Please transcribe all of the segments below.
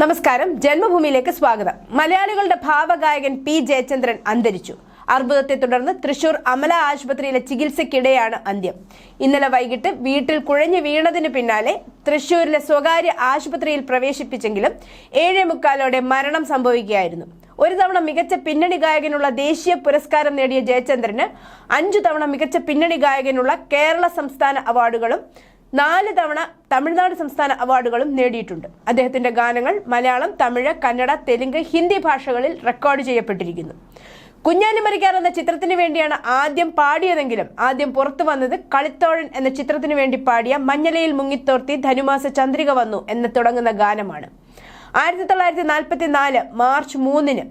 നമസ്കാരം. ജന്മഭൂമിയിലേക്ക് സ്വാഗതം. മലയാളികളുടെ ഭാവഗായകൻ പി ജയചന്ദ്രൻ അന്തരിച്ചു. അർബുദത്തെ തുടർന്ന് തൃശൂർ അമല ആശുപത്രിയിലെ ചികിത്സയ്ക്കിടെയാണ് അന്ത്യം. ഇന്നലെ വൈകിട്ട് വീട്ടിൽ കുഴഞ്ഞു വീണതിന് പിന്നാലെ തൃശൂരിലെ സ്വകാര്യ ആശുപത്രിയിൽ പ്രവേശിപ്പിച്ചെങ്കിലും ഏഴേ മുക്കാലോടെ മരണം സംഭവിക്കുകയായിരുന്നു. ഒരു തവണ മികച്ച പിന്നണി ഗായകനുള്ള ദേശീയ പുരസ്കാരം നേടിയ ജയചന്ദ്രന് അഞ്ചു തവണ മികച്ച പിന്നണി ഗായകനുള്ള കേരള സംസ്ഥാന അവാർഡുകളും നാല് തവണ തമിഴ്നാട് സംസ്ഥാന അവാർഡുകളും നേടിയിട്ടുണ്ട്. അദ്ദേഹത്തിന്റെ ഗാനങ്ങൾ മലയാളം തമിഴ് കന്നഡ തെലുങ്ക് ഹിന്ദി ഭാഷകളിൽ റെക്കോർഡ് ചെയ്യപ്പെട്ടിരിക്കുന്നു. കുഞ്ഞാലി മരിക്കാർ എന്ന ചിത്രത്തിന് വേണ്ടിയാണ് ആദ്യം പാടിയതെങ്കിലും ആദ്യം പുറത്തു വന്നത് കളിത്തോഴൻ എന്ന ചിത്രത്തിന് വേണ്ടി പാടിയ മഞ്ഞലയിൽ മുങ്ങിത്തോർത്തി ധനുമാസ ചന്ദ്രിക വന്നു എന്ന് തുടങ്ങുന്ന ഗാനമാണ്. ആയിരത്തി തൊള്ളായിരത്തി നാൽപ്പത്തി നാല് മാർച്ച് മൂന്നിന്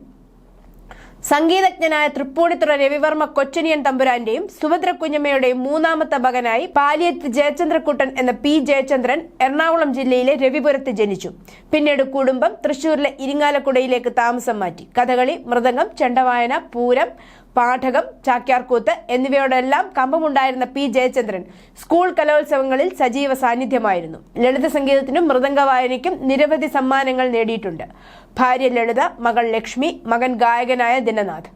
സംഗീതജ്ഞനായ തൃപ്പൂണിത്തുറ രവിവർമ്മ കൊച്ചനിയൻ തമ്പുരാന്റെയും സുഭദ്ര കുഞ്ഞമ്മയുടെയും മൂന്നാമത്തെ മകനായി പാലിയത്ത് ജയചന്ദ്രക്കുട്ടൻ എന്ന പി ജയചന്ദ്രൻ എറണാകുളം ജില്ലയിലെ രവിപുരത്ത് ജനിച്ചു. പിന്നീട് കുടുംബം തൃശൂരിലെ ഇരിങ്ങാലക്കുടയിലേക്ക് താമസം മാറ്റി. കഥകളി മൃദംഗം ചെണ്ടവായന പൂരം പാഠകം ചാക്യാർകൂത്ത് എന്നിവയോടെല്ലാം കമ്പമുണ്ടായിരുന്ന പി ജയചന്ദ്രൻ സ്കൂൾ കലോത്സവങ്ങളിൽ സജീവ സാന്നിധ്യമായിരുന്നു. ലളിത സംഗീതത്തിനും മൃദംഗ വായനയ്ക്കും നിരവധി സമ്മാനങ്ങൾ നേടിയിട്ടുണ്ട്. ഭാര്യ ലളിത മകൾ ലക്ഷ്മി മകൻ ഗായകനായ ദിനനാഥ്.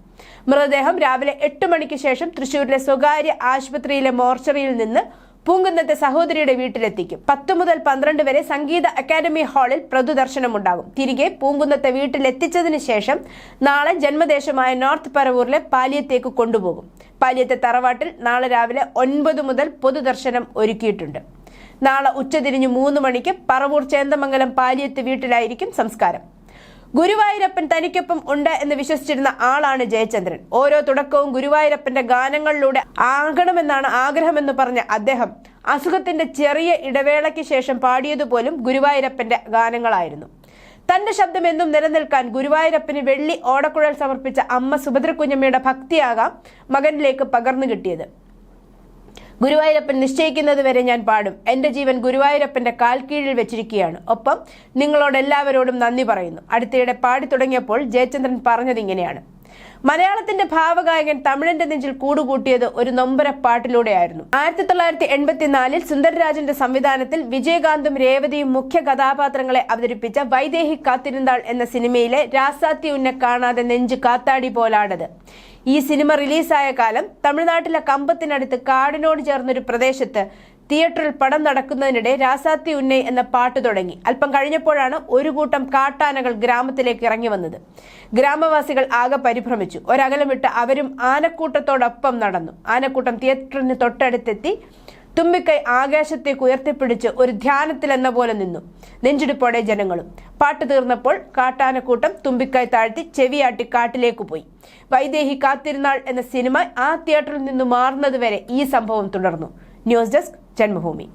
മൃതദേഹം രാവിലെ എട്ട് മണിക്ക് ശേഷം തൃശൂരിലെ സ്വകാര്യ ആശുപത്രിയിലെ മോർച്ചറിയിൽ നിന്ന് പൂങ്കുന്നത്തെ സഹോദരിയുടെ വീട്ടിലെത്തിക്കും. പത്ത് മുതൽ പന്ത്രണ്ട് വരെ സംഗീത അക്കാദമി ഹാളിൽ പ്രദുദർശനമുണ്ടാകും തിരികെ പൂങ്കുന്നത്തെ വീട്ടിലെത്തിച്ചതിന് ശേഷം നാളെ ജന്മദേശമായ നോർത്ത് പരവൂരിലെ പാലിയത്തേക്ക് കൊണ്ടുപോകും. പാലിയത്തെ തറവാട്ടിൽ നാളെ രാവിലെ ഒൻപത് മുതൽ പൊതുദർശനം ഒരുക്കിയിട്ടുണ്ട്. നാളെ ഉച്ചതിരിഞ്ഞ് മൂന്ന് മണിക്ക് പറവൂർ ചേന്ദമംഗലം പാലിയത്ത് വീട്ടിലായിരിക്കും സംസ്കാരം. ഗുരുവായൂരപ്പൻ തനിക്കൊപ്പം ഉണ്ട് എന്ന് വിശ്വസിച്ചിരുന്ന ആളാണ് ജയചന്ദ്രൻ. ഓരോ തുടക്കവും ഗുരുവായൂരപ്പന്റെ ഗാനങ്ങളിലൂടെ ആകണമെന്നാണ് ആഗ്രഹമെന്ന് പറഞ്ഞ അദ്ദേഹം അസുഖത്തിന്റെ ചെറിയ ഇടവേളയ്ക്ക് ശേഷം പാടിയതുപോലും ഗുരുവായൂരപ്പന്റെ ഗാനങ്ങളായിരുന്നു. തന്റെ ശബ്ദം എന്നും നിലനിൽക്കാൻ ഗുരുവായൂരപ്പന് വെള്ളി ഓടക്കുഴൽ സമർപ്പിച്ച അമ്മ സുഭദ്രകുഞ്ഞമ്മയുടെ ഭക്തിയാകാം മകനിലേക്ക് പകർന്നു കിട്ടിയത്. ഗുരുവായൂരപ്പൻ നിശ്ചയിക്കുന്നത് വരെ ഞാൻ പാടും. എന്റെ ജീവൻ ഗുരുവായൂരപ്പന്റെ കാൽക്കീഴിൽ കീഴിൽ വെച്ചിരിക്കുകയാണ്. ഒപ്പം നിങ്ങളോട് എല്ലാവരോടും നന്ദി പറയുന്നു. അടുത്തിടെ പാടി തുടങ്ങിയപ്പോൾ ജയചന്ദ്രൻ പറഞ്ഞത് ഇങ്ങനെയാണ്. മലയാളത്തിന്റെ ഭാവഗായകൻ തമിഴിന്റെ നെഞ്ചിൽ കൂടുകൂട്ടിയത് ഒരു നൊമ്പര പാട്ടിലൂടെയായിരുന്നു. ആയിരത്തി തൊള്ളായിരത്തി എൺപത്തിനാലിൽ സുന്ദരരാജന്റെ സംവിധാനത്തിൽ വിജയകാന്തും രേവതിയും മുഖ്യ കഥാപാത്രങ്ങളെ അവതരിപ്പിച്ച വൈദേഹി കാത്തിരുന്നാൾ എന്ന സിനിമയിലെ രാസാത്തി ഉന്നെ കാണാതെ നെഞ്ച് കാത്താടി പോലാടത് ഈ സിനിമ റിലീസായ കാലം തമിഴ്നാട്ടിലെ കമ്പത്തിനടുത്ത് കാടിനോട് ചേർന്നൊരു പ്രദേശത്ത് തിയേറ്ററിൽ പടം നടക്കുന്നതിനിടെ രാസാത്തി ഉന്നൈ എന്ന പാട്ട് തുടങ്ങി. അല്പം കഴിഞ്ഞപ്പോഴാണ് ഒരു കൂട്ടം കാട്ടാനകൾ ഗ്രാമത്തിലേക്ക് ഇറങ്ങി വന്നത്. ഗ്രാമവാസികൾ ആകെ പരിഭ്രമിച്ചു. ഒരകലം വിട്ട് അവരും ആനക്കൂട്ടത്തോടൊപ്പം നടന്നു. ആനക്കൂട്ടം തിയേറ്ററിന് തൊട്ടടുത്തെത്തി തുമ്പിക്കൈ ആകാശത്തേക്ക് ഉയർത്തിപ്പിടിച്ച് ഒരു ധ്യാനത്തിലെന്ന പോലെ നിന്നു. നെഞ്ചിടിപ്പോടെ ജനങ്ങളും. പാട്ട് തീർന്നപ്പോൾ കാട്ടാനക്കൂട്ടം തുമ്പിക്കൈ താഴ്ത്തി ചെവിയാട്ടി കാട്ടിലേക്ക് പോയി. വൈദേഹി കാത്തിരുന്നാൾ എന്ന സിനിമ ആ തിയേറ്ററിൽ നിന്ന് മാറുന്നതുവരെ ഈ സംഭവം തുടർന്നു. News desk Janmabhumi.